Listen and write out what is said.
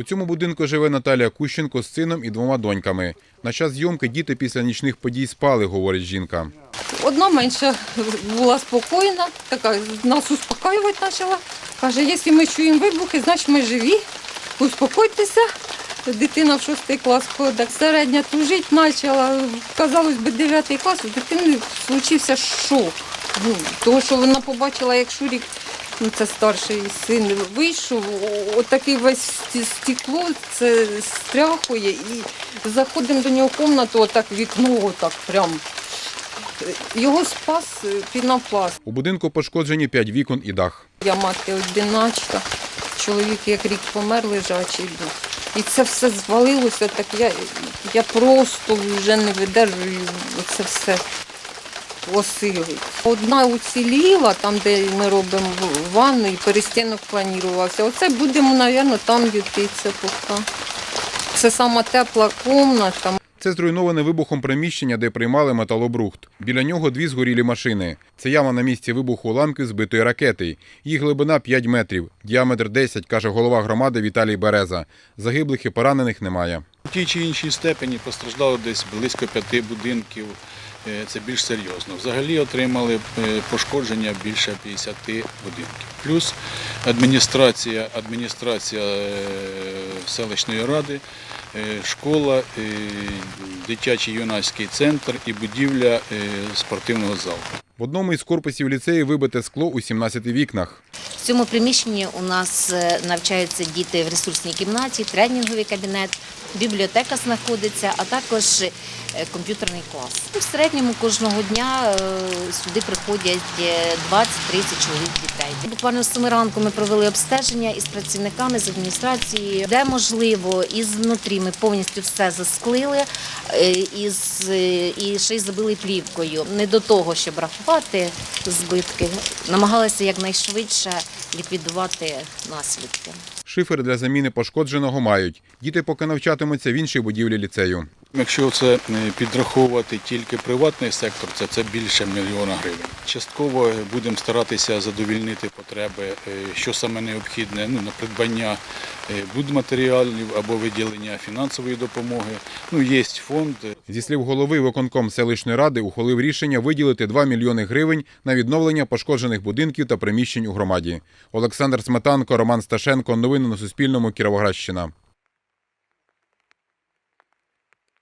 У цьому будинку живе Наталія Кущенко з сином і двома доньками. На час зйомки діти після нічних подій спали, говорить жінка. Одна менша була спокійна, така нас успокаювати почала. Каже, якщо ми чуємо вибухи, значить ми живі. Успокойтеся. Дитина в шостий клас ходить, середня тужить почала. Казалось би, дев'ятий клас, у дитини случився шок. Ну, того, що вона побачила, як Шурік, ну це старший син, вийшов, отакий весь стекло, це стряхує. І заходимо до нього в кімнату, отак вікно, отак прям. Його спас е, пінопласт. У будинку пошкоджені п'ять вікон і дах. Я мати одиначка, чоловік як рік помер лежачий був. І це все звалилося, так я, я просто вже не видержую це все осилить. Одна уціліла, там, де ми робимо ванну, і перестінок планувався. Оце будемо, мабуть, там ютитися поки. Це сама тепла кімната. Це зруйноване вибухом приміщення, де приймали металобрухт. Біля нього дві згорілі машини. Це яма на місці вибуху уламків збитої ракети. Її глибина 5 метрів, діаметр 10, каже голова громади Віталій Береза. Загиблих і поранених немає. У тій чи іншій степені постраждало десь близько п'яти будинків. Е, Це більш серйозно. Взагалі отримали е, пошкодження більше 50 будинків. Плюс адміністрація, адміністрація е, селищної ради, школа, дитячий юнацький центр і будівля спортивного залу. В одному із корпусів ліцею вибите скло у 17 вікнах. В цьому приміщенні у нас навчаються діти в ресурсній кімнаті, тренінговий кабінет, бібліотека знаходиться, а також е, комп'ютерний клас. В середньому кожного дня е, сюди приходять е, 20-30 чоловік дітей. Буквально з 7 ранку ми провели обстеження із працівниками з адміністрації, де можливо, і знутрі ми повністю все засклили е, із, е, і ще й забили плівкою. Не до того, щоб рахувати збитки, намагалися якнайшвидше ліквідувати наслідки. Шифер для заміни пошкодженого мають. Діти поки навчатимуться в іншій будівлі ліцею. Якщо це е, підраховувати тільки приватний сектор, це, це більше мільйона гривень. Частково е, будемо старатися задовільнити потреби, е, що саме необхідне ну, на придбання будматеріалів або виділення фінансової допомоги. Ну, є фонд. Зі слів голови виконком селищної ради ухвалив рішення виділити 2 мільйони гривень на відновлення пошкоджених будинків та приміщень у громаді. Олександр Сметанко, Роман Сташенко. Новини на Суспільному. Кіровоградщина.